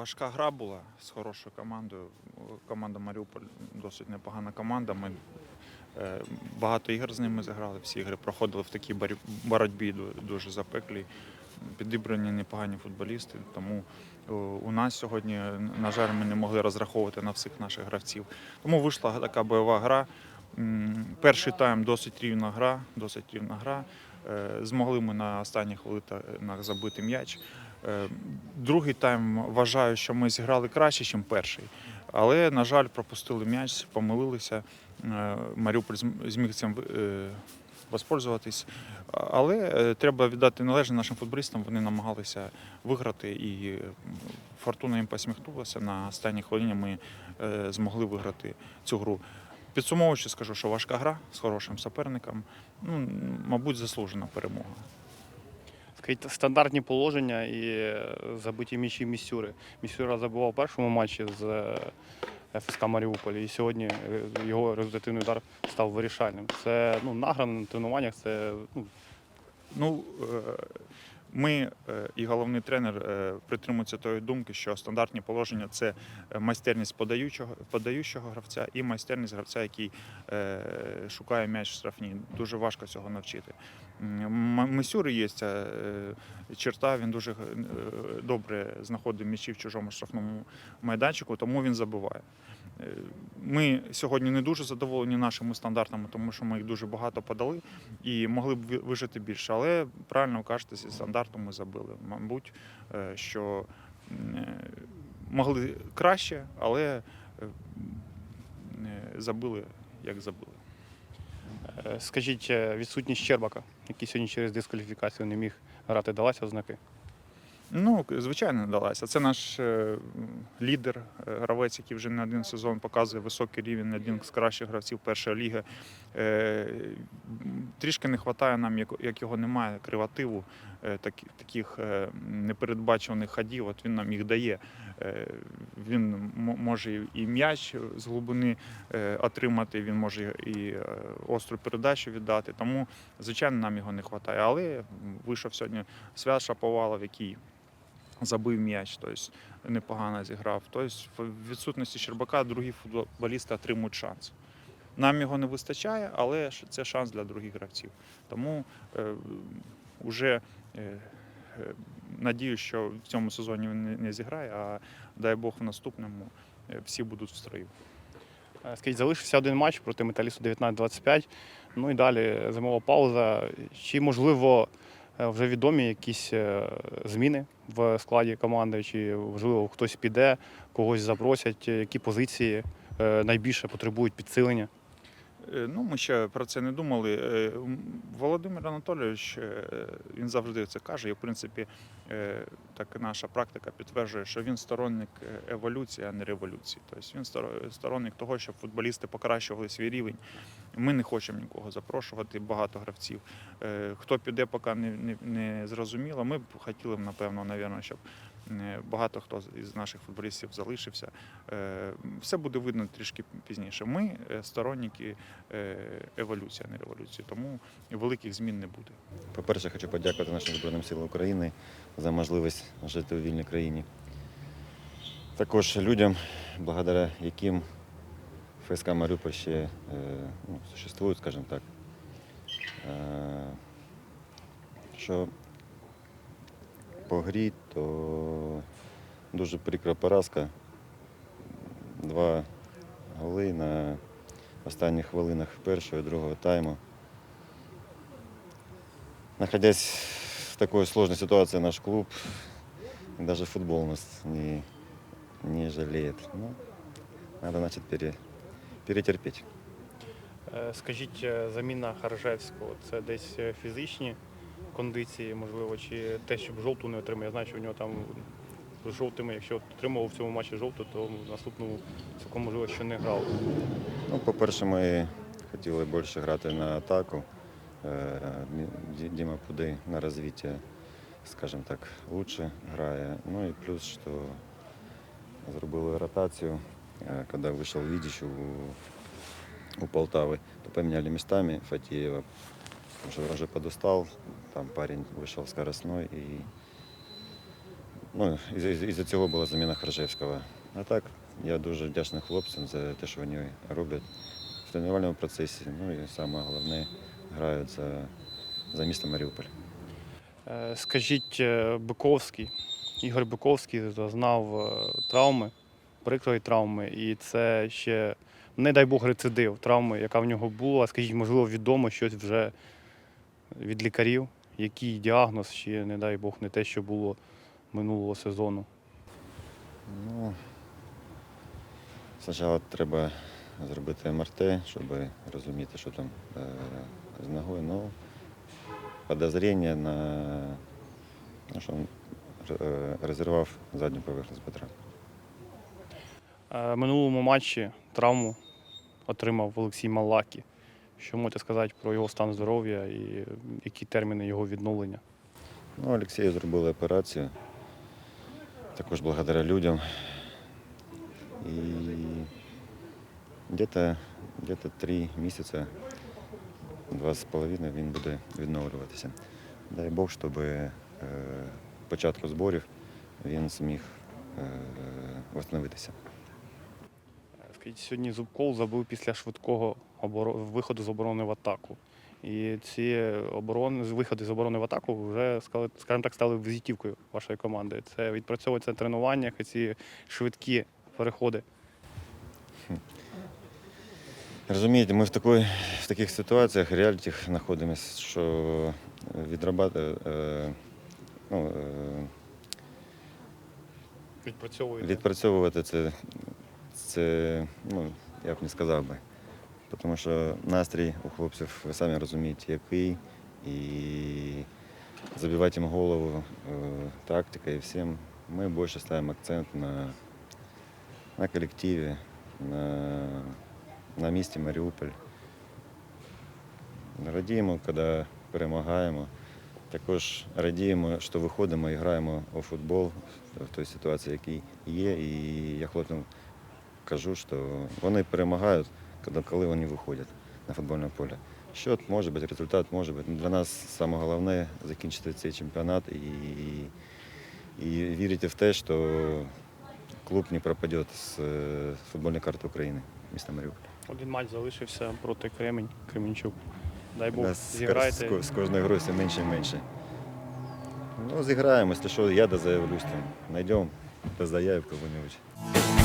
Важка гра була з хорошою командою. Команда Маріуполь досить непогана команда. Ми е, багато ігор з ними зіграли. Всі ігри проходили в такій боротьбі- боротьбі дуже запеклій. Підібрані непогані футболісти. Тому е, у нас сьогодні, на жаль, ми не могли розраховувати на всіх наших гравців. Тому вийшла така бойова гра. Перший тайм досить рівна гра, досить рівна гра. Е, Змогли ми на останніх хвилинах забити м'яч. Е, Другий тайм вважаю, що ми зіграли краще, ніж перший. Але, на жаль, пропустили м'яч, помилилися. Е, Маріуполь зміг цим е, воспользуватись. Але треба віддати належне нашим футболістам. Вони намагалися виграти, і фортуна їм посміхнулася. На останній хвилині ми змогли виграти цю гру. Підсумовуючи, скажу, що важка гра з хорошим суперником. Ну, мабуть, заслужена перемога. Стандартні положення і забиті м'ячі Місюри. Місюра забував в першому матчі з ФСК Маріуполь, і сьогодні його результативний удар став вирішальним. Це ну, награно на тренуваннях, це ну, Ну, е, ми е, і головний тренер е, притримуються тої думки, що стандартні положення це е, майстерність подаючого, подаючого гравця і майстерність гравця, який шукає м'яч в штрафній. Дуже важко цього навчити. М, Мисюри є ця черта, він дуже добре знаходить м'ячі в чужому штрафному майданчику, тому він забиває. Е, Ми сьогодні не дуже задоволені нашими стандартами, тому що ми їх дуже багато подали і могли б вижити більше. Але правильно ви кажете, зі стандарту ми забили. Мабуть, е, що е, могли краще, але забили, як забили. скажіть, відсутність Щербака, який сьогодні через дискваліфікацію не міг грати, далася ознаки. Ну, звичайно, не далася. Це наш е, лідер, е, гравець, який вже не один сезон показує високий рівень, один з кращих гравців першої ліги. Е, Трішки не вистачає нам, як, його немає, такі- таких непередбачуваних ходів. От він нам їх дає. Він може і м'яч з глибини отримати, він може і остру передачу віддати. Тому, звичайно, нам його не вистачає. Але вийшов сьогодні Свят Шаповалов, який забив м'яч, тобто непогано зіграв. Тобто в відсутності Щербака другі футболісти отримують шанс. Нам його не вистачає, але це шанс для других гравців. Тому е, вже е, е, надію, що в цьому сезоні він не, не зіграє, а дай Бог в наступному е, всі будуть в строю. Е, Скажіть, залишився один матч проти металісту 19-25. Ну і далі зимова пауза. Чи можливо е, вже відомі якісь е, зміни в складі команди, чи можливо хтось піде, когось запросять, е, які позиції е, найбільше потребують підсилення? Е, Ну, ми ще про це не думали. Е, Володимир Анатолійович е, він завжди це каже. І в принципі, так наша практика підтверджує, що він сторонник еволюції, а не революції. Тобто він сторонник того, щоб футболісти покращували свій рівень. Ми не хочемо нікого запрошувати, багато гравців. Хто піде, поки не, не, не зрозуміло. Ми б хотіли б, напевно, навірно, щоб багато хто із наших футболістів залишився. Е, Все буде видно трішки пізніше. Ми е, сторонники е, еволюції, а не революції, тому великих змін не буде. По-перше, хочу подякувати нашим Збройним силам України за можливість жити у вільній країні. Також людям, благодаря яким ФСК Маріуполь ще е, ну, существує, скажімо так. Е, що по то дуже прикра поразка. Два голи на останніх хвилинах першого і другого тайму. Находясь в такой сложной ситуации, наш клуб, даже футбол нас не, не жалеет. Ну, надо, значит, пере, перетерпеть. Е, Скажіть, е, заміна Харжевського це десь е, фізичні кондиції, можливо, чи те, щоб жовту не отримав. Я знаю, що у нього там з жовтими, якщо отримав в цьому матчі жовту, то в наступному цілком можливо, що не грав. Ну, по-перше, ми хотіли більше грати на атаку. Е, Діма Пудей на розвиття, скажімо так, лучше грає. Ну і плюс, що зробили ротацію, Е, коли вийшов Відіч у, у Полтави, то поміняли містами Фатієва. Уже, уже подустал, там парень вышел скоростной и Ну, із- із- із-за цього була заміна Харжевського. А так, я дуже вдячний хлопцям за те, що вони роблять в тренувальному процесі. Ну і саме головне, грають за, за місто Маріуполь. Е, Скажіть, е, Биковський, Ігор Биковський зазнав е, травми, прикрої травми, і це ще, не дай Бог, рецидив травми, яка в нього була. Скажіть, можливо, відомо щось вже від лікарів, який діагноз, чи, не дай Бог, не те, що було минулого сезону. Ну, спочатку треба зробити МРТ, щоб розуміти, що там е, з ногою. Ну, подозріння на ну, що він е, розірвав задню поверхність бедра. Е, Минулому матчі травму отримав Олексій Малакі. Що можете сказати про його стан здоров'я і які терміни його відновлення? Ну, Олексію зробили операцію. Також благодаря людям. І где-то три місяці, два з половиною він буде відновлюватися. Дай Бог, щоб е, початку зборів він зміг е, восстановитися. Скажіть, сьогодні Зубков забив після швидкого виходу з оборони в атаку. І ці оборони, виходи з оборони в атаку вже, скажімо так, стали візитівкою вашої команди. Це відпрацьовується на тренуваннях, і ці швидкі переходи. Розумієте, ми в, такої, в таких ситуаціях реалітіх знаходимося, що відрабати, е, ну, е. Відпрацьовувати це, це ну, я б не сказав би. Тому що настрій у хлопців, ви самі розумієте, який. І забивати їм голову, е, тактика і всім. Ми більше ставимо акцент на, на колективі, на, на місті Маріуполь. Радіємо, коли перемагаємо. Також радіємо, що виходимо і граємо у футбол в той ситуації, який є. І я хлопцям кажу, що вони перемагають, коли- коли вони виходять на футбольне поле. Счет може бути, результат може бути. Для нас саме головне закінчити цей чемпіонат і, і вірити в те, що клуб не пропаде з е, футбольної карти України, міста Маріуполь. Один матч залишився проти Кремень, Кременчук. Дай Бог, Нас з, зіграйте. ко- з кожною грою все менше і менше. Ну, зіграємо, якщо що, я дозаявлюсь там. Знайдемо, дозаявив кого-нибудь.